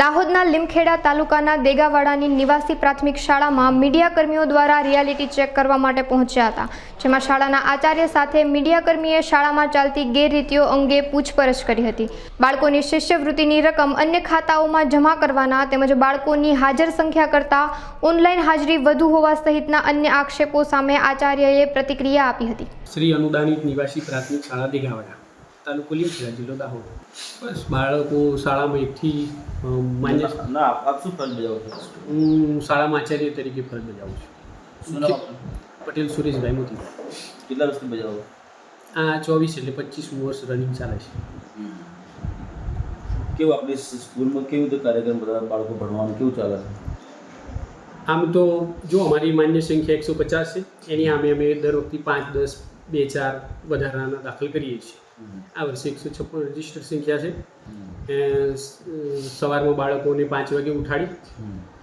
દાહોદના લીમખેડા તાલુકાના દેગાવાડાની નિવાસી પ્રાથમિક શાળામાં મીડિયાકર્મીઓ દ્વારા રિયાલિટી ચેક કરવા માટે પહોંચ્યા હતા. જેમાં શાળાના આચાર્ય સાથે મીડિયાકર્મીએ શાળામાં ચાલતી ગેરરીતિઓ અંગે પૂછપરછ કરી હતી. બાળકોની શિષ્યવૃત્તિની રકમ અન્ય ખાતાઓમાં જમા કરવાના તેમજ બાળકોની હાજર સંખ્યા કરતાં ઓનલાઈન હાજરી વધુ હોવા સહિતના અન્ય આક્ષેપો સામે આચાર્યએ પ્રતિક્રિયા આપી હતી. શ્રી અનુદાનિત નિવાસી પ્રાથમિક શાળા દેગાવાડા. તાલુકો લીમખેડા જિલ્લો દાહોદ. બસ બાળકો શાળામાં એકથી માન્ય ના આપ શું ફરજ બજાવો છો? હું શાળામાં આચાર્ય તરીકે ફરજ બજાવું છું? પટેલ સુરેશભાઈ મોતી. કેટલા વર્ષથી બજાવો? આ ચોવીસ એટલે પચીસમું વર્ષ રનિંગ ચાલે છે. કેવું આપણી સ્કૂલમાં કેવું રીતે કાર્યક્રમ બધા બાળકો ભણવાનું કેવું ચાલે છે? આમ તો જો અમારી માન્ય સંખ્યા એકસો પચાસ છે એની અમે અમે દર વખતે પાંચ દસ બે ચાર વધારાના દાખલ કરીએ છીએ. આ વર્ષે એકસો છપ્પન રજિસ્ટર સંખ્યા છે. એ સવારમાં બાળકોને પાંચ વાગે ઉઠાડી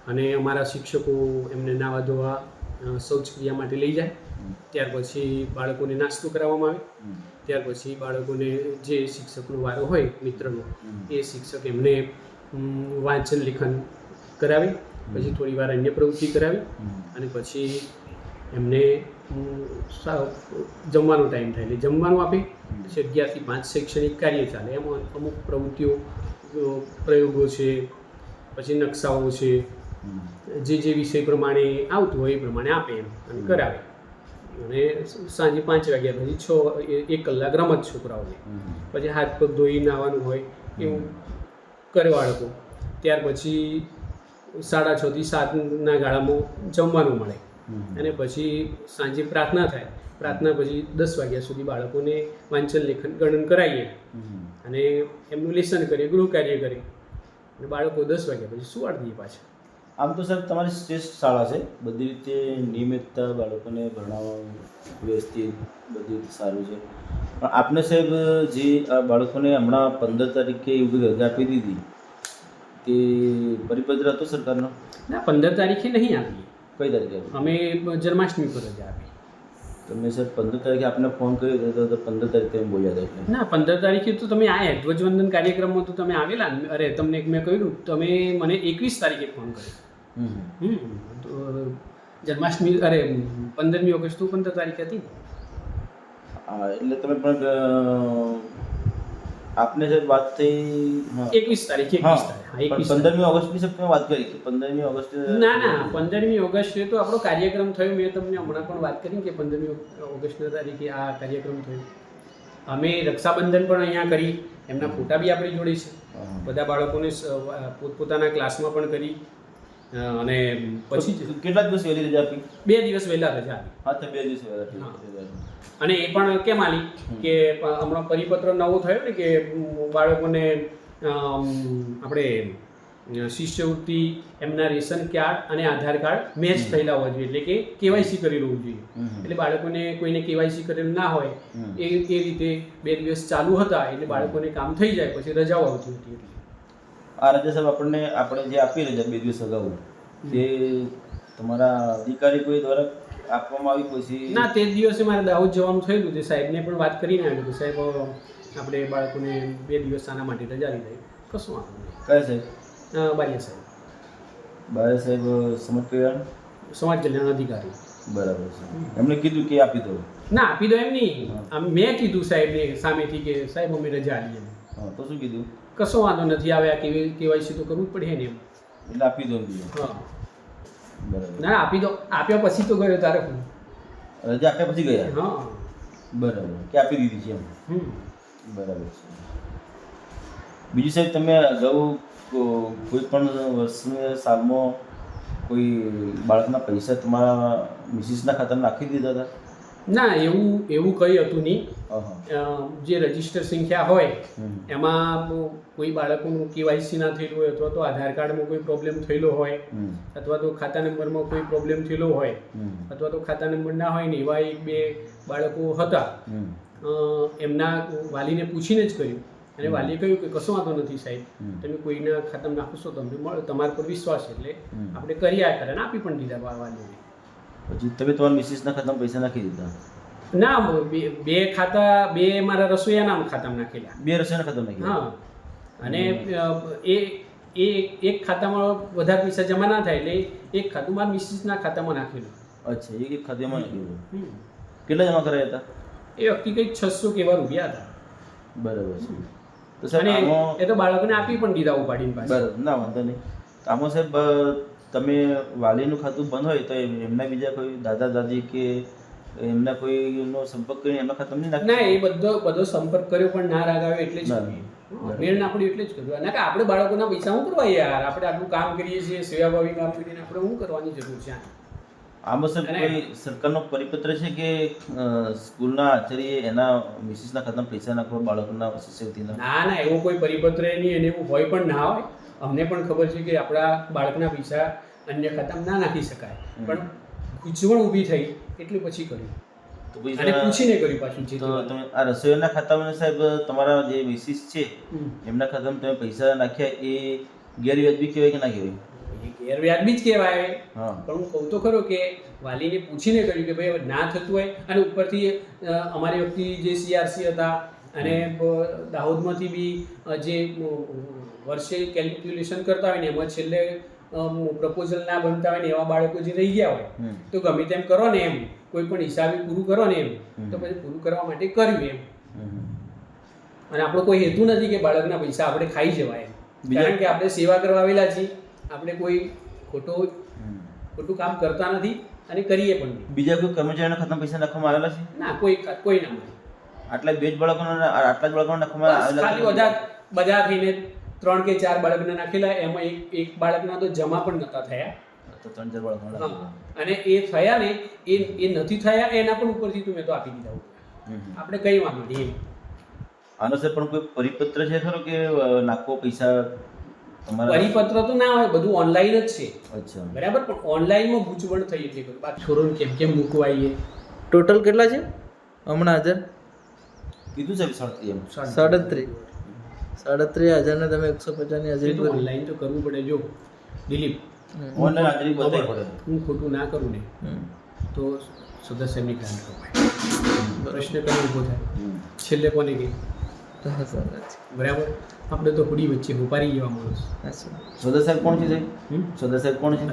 અને અમારા શિક્ષકો એમને નાવા ધોવા શૌચક્રિયા માટે લઈ જાય. ત્યાર પછી બાળકોને નાસ્તો કરાવવામાં આવે. ત્યાર પછી બાળકોને જે શિક્ષકનો વારો હોય મિત્રનો એ શિક્ષક એમને વાંચન લેખન કરાવે. પછી થોડી વાર અન્ય પ્રવૃત્તિ કરાવી અને પછી એમને જમવાનો ટાઈમ થાય એટલે જમવાનું આપે પછી અગિયારથી પાંચ શૈક્ષણિક કાર્ય ચાલે. એમાં અમુક પ્રવૃત્તિઓ પ્રયોગો છે પછી નકશાઓ છે. જે જે વિષય પ્રમાણે આવતું હોય એ પ્રમાણે આપે એમ અને કરાવે. અને સાંજે પાંચ વાગ્યા પછી છ એક કલાક રમત છોકરાઓને. પછી હાથ પગ ધોઈ નાવાનું હોય એવું કરે બાળકો. ત્યાર પછી સાડા છથી સાતના ગાળામાં જમવાનું મળે. અને પછી સાંજે પ્રાર્થના થાય. પ્રાર્થના પછી દસ વાગ્યા સુધી બાળકોને વાંચન લેખન ગણન કરાવીએ. અને એમનું લેસન કરીએ ગૃહ કાર્ય કરીએ. અને બાળકો દસ વાગ્યા પછી સુવાડી દઈએ પાછા. આમ તો સાહેબ તમારી શ્રેષ્ઠ શાળા છે. બધી રીતે નિયમિતતા બાળકોને ભણાવવા વ્યવસ્થિત બધી રીતે સારું છે. પણ આપને સાહેબ જે આ બાળકોને હમણાં પંદર તારીખે એવી રજા આપી દીધી તે પરિપત્ર હતો સરકારનો? ના પંદર તારીખે નહીં આપીએ કઈ તારીખે? અમે જન્માષ્ટમી પર રજા આપી તમે સર પંદર તારીખે આપને ફોન કર્યો હતો તો પંદર તારીખે એમ બોલ્યા હતા ના પંદર તારીખે તો તમે આયા ધ્વજવંદન કાર્યક્રમમાં તો તમે આવેલા અરે તમને મેં કહ્યું તમે મને એકવીસ તારીખે ફોન કર્યો. તો જન્માષ્ટમી અરે પંદરમી ઓગસ્ટ તો પંદર તારીખે હતી. એટલે તમે પણ આપને સર વાત થઈ એકવીસ તારીખે એકવીસ તારીખ પંદરમી ઓગસ્ટની સાહેબ તમે વાત કરી કે પંદરમી ઓગસ્ટ ના ના પંદરમી ઓગસ્ટે તો આપણો કાર્યક્રમ થયો. મેં તમને હમણાં પણ વાત કરી કે પંદરમી ઓગસ્ટના તારીખે આ કાર્યક્રમ થયો. અમે રક્ષાબંધન પણ અહીંયા કરી. એમના ફોટા બી આપણી જોડે છે. બધા બાળકોને પોતપોતાના ક્લાસમાં પણ કરી. અને પછી કેટલા દિવસ વહેલી રજા આપી? બે દિવસ વહેલા રજા આપી. હા તો બે દિવસ વહેલા. અને એ પણ કેમ આલી? કે હમણાં પરિપત્ર નવો થયો ને કે બાળકોને આપણે શિષ્યવૃત્તિ એમના રેશન કાર્ડ અને આધાર કાર્ડ મેચ થયેલા હોવા જોઈએ. એટલે કે કેવાયસી કરેલું હોવું જોઈએ. એટલે બાળકોને કોઈને કેવાયસી કરેલું ના હોય એ એ રીતે બે દિવસ ચાલુ હતા એટલે બાળકોને કામ થઈ જાય પછી રજાઓ આવતી હતી. આ રજા સાહેબ આપણને આપણે જે આપી રજા બે દિવસ અગાઉ તે તમારા અધિકારી કોઈ દ્વારા આપવામાં આવી પછી ના તે દિવસે મારે દાહોદ જવાનું થયેલું તે સાહેબને પણ વાત કરીને આવી કે સાહેબ આપણે બાળકોને બે દિવસ આના માટે રજા લીધી. કશું વાંધો નહીં. કયા સાહેબ? બારિયા સાહેબ. બારિયા સાહેબ સમજ કલ્યાણ? સમાજ કલ્યાણ અધિકારી. બરાબર છે. એમણે કીધું કે આપી દો. ના આપી દો એમ નહીં. મેં કીધું સાહેબને સામેથી કે સાહેબ અમે રજા એમ. તો શું કીધું? કશો વાંધો નથી. આવે આ કેવી કેવાયસી તો કરવું જ પડે ને એમ. એટલે આપી દો હા. બરાબર. ના આપી દો. આપ્યા પછી તો ગયો તારે હું. રજા આપ્યા પછી ગયા? હા. બરાબર. કે આપી દીધી છે એમ? બરાબર છે. બીજું સાહેબ તમે અગાઉ કોઈ પણ વર્ષની સાલમાં કોઈ બાળકના પૈસા તમારા મિસિસના ખાતામાં નાખી દીધા હતા? ના એવું એવું કંઈ હતું નહીં. જે રજિસ્ટર સંખ્યા હોય. એમાં કોઈ બાળકોનું કેવાયસી ના થયેલું હોય અથવા તો આધાર કાર્ડમાં કોઈ પ્રોબ્લેમ થયેલો હોય અથવા તો ખાતા નંબરમાં કોઈ પ્રોબ્લેમ થયેલો હોય અથવા તો ખાતા નંબર ના હોય ને એવા એક બે બાળકો હતા. એમના વાલીને પૂછીને જ કર્યું. અને વાલીએ કહ્યું કે કશો વાંધો નથી સાહેબ તમે કોઈના ખાતામાં નાખશો તમને મળે તમારા પર વિશ્વાસ એટલે આપણે કરી આ કરે અને આપી પણ દીધા વાલીઓને પછી તમે તમારા મિસિસના ખાતામાં પૈસા નાખી દીધા. ના બે ખાતા બે મારા રસોઈયાના ખાતામાં નાખેલા. બે રસીના ખાતામાં નાખેલા હા. અને એ એ એક ખાતામાં વધારે પૈસા જમા ના થાય એટલે એક ખાતું મારા મિસિસના ખાતામાં નાખેલું. અચ્છા એક એક ખાતામાં નાખ્યું. કેટલા જમા કરાયા હતા? એ વખતે કંઈક છસો કેવા રૂપિયા હતા. બરાબર છે. તો સર એ તો બાળકોને આપી પણ દીધા ઉપાડીને પાછા. બરાબર ના વાંધો નહીં. આમાં સાહેબ તમે વાલીનું ખાતું બંધ હોય તો એમના બીજા કોઈ દાદા દાદી કે એમના કોઈનો સંપર્ક કરીને એમના ખાતામાં નહીં ના એ બધો બધો સંપર્ક કર્યો પણ ના રાગ એટલે જ. મેળ ના એટલે જ કર્યું. ના કે આપણે બાળકોના પૈસા શું કરવા યાર? આપણે આટલું કામ કરીએ છીએ સેવાભાવી કામ કરીને આપણે શું કરવાની જરૂર છે આમાં સર કોઈ સરકારનો પરિપત્ર છે કે સ્કૂલના આચાર્ય એના મિસિસના ખાતામાં પૈસા નાખવા બાળકોના શિષ્યવૃત્તિના ના ના એવો કોઈ પરિપત્ર નહીં અને એવું હોય પણ ના હોય. અમને પણ ખબર છે કે આપણા બાળકના પૈસા અન્ય ખાતામાં ના નાખી શકાય. પણ ગૂંચવણ ઊભી થઈ એટલે પછી કર્યું. અને પૂછીને કર્યું પાછું તો તમે આ રસોઈના ખાતામાં સાહેબ તમારા જે મિસિસ છે એમના ખાતામાં તમે પૈસા નાખ્યા એ ગેરવ્યાજબી કહેવાય કે ના કહેવાય? ગેરવ્યાજબી જ કહેવાય. પણ હું કહું તો ખરો કે વાલીને પૂછીને કર્યું કે ભાઈ ના થતું હોય અને ઉપરથી અમારી વખતે જે સીઆરસી હતા અને દાહોદમાંથી બી જે વર્ષે કેલ્ક્યુલેશન કરતા હોય ને એમાં છેલ્લે પ્રપોઝલ ના બનતા હોય ને એવા બાળકો જે રહી ગયા હોય તો ગમે તેમ કરો ને એમ. કોઈ પણ હિસાબે પૂરું કરો ને એમ તો પછી પૂરું કરવા માટે કર્યું એમ. અને આપણો કોઈ હેતુ નથી કે બાળકના પૈસા આપણે ખાઈ જવાય કારણ કે આપણે સેવા કરવા આવેલા છીએ આપણે કોઈ ખોટો ખોટું કામ કરતા નથી અને કરીએ પણ બીજા કોઈ કર્મચારીના ખાતામાં પૈસા નાખવામાં આવેલા છે? ના કોઈ કોઈ ના આટલા બે જ બાળકોના આટલા જ બાળકોના નાખવામાં આવેલા ખાલી બધા બધા થઈને ત્રણ કે ચાર બાળકને નાખેલા એમાં એક એક બાળકના તો જમા પણ નતા થયા. તો ત્રણ ચાર બાળકોના અને એ થયા ને એ એ નથી થયા એના પણ ઉપરથી તું મેં તો આપી દીધા આપણે કઈ વાંધો નહીં એમ. આનો સર પણ કોઈ પરિપત્ર છે ખરો કે નાખો નાખવો પૈસા પરિપત્ર તો ના હોય બધું ઓનલાઈન જ છે. અચ્છા. બરાબર પણ ઓનલાઈનમાં ગૂંચવણ થઈ એટલે બાકી છોરોને કેમ કેમ મૂકવાઈએ? ટોટલ કેટલા છે? હમણાં હાજર? કીધું છે સાડત્રીસ એમ? સાડત્રીસ. સાડત્રીસ હજારને તમે એકસો પચાસની હાજરી તો ઓનલાઈન તો કરવું પડે જો. દિલીપ ઓનલાઈન હાજરી બતાવી પડે. હું ખોટું ના કરું ને. તો સદસ્યની ગ્રાન્ટ કપાય પ્રશ્ન કઈ ઊભો થાય. છેલ્લે કોને છે. બરાબર? આપણે તો હુડી વચ્ચે ઉપારી જેવા માણસ. સોદા સાહેબ કોણ છે સોદા સાહેબ કોણ છે?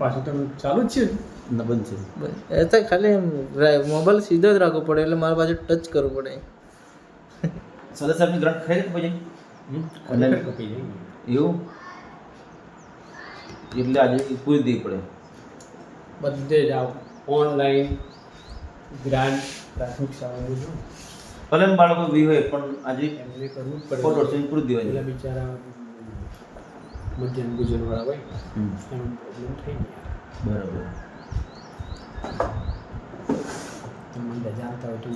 પાછું તમે ચાલુ જ છે. નબંધ છે. એ તો ખાલી મોબાઈલ સીધો જ રાખવો પડે એટલે મારા પાસે ટચ કરવો પડે. સોદા સાહેબની ગ્રાન્ટ ખરી પછી એવું? એટલે આજે પૂરી દેવી પડે. બધે જ આવ. ઓનલાઈન ગ્રાન્ડ પ્રાથમિક શાળાઓ જો ભલે બાળકો બી હોય પણ આજે એમને કરવું પડે. ફોટો અડચણ પૂરી દેવાની બિચારા મધ્યાહન ભોજનવાળા હોય. એનો પ્રોબ્લેમ થઈ ગયા. બરાબર. તમને રજા આવતા હોય તો.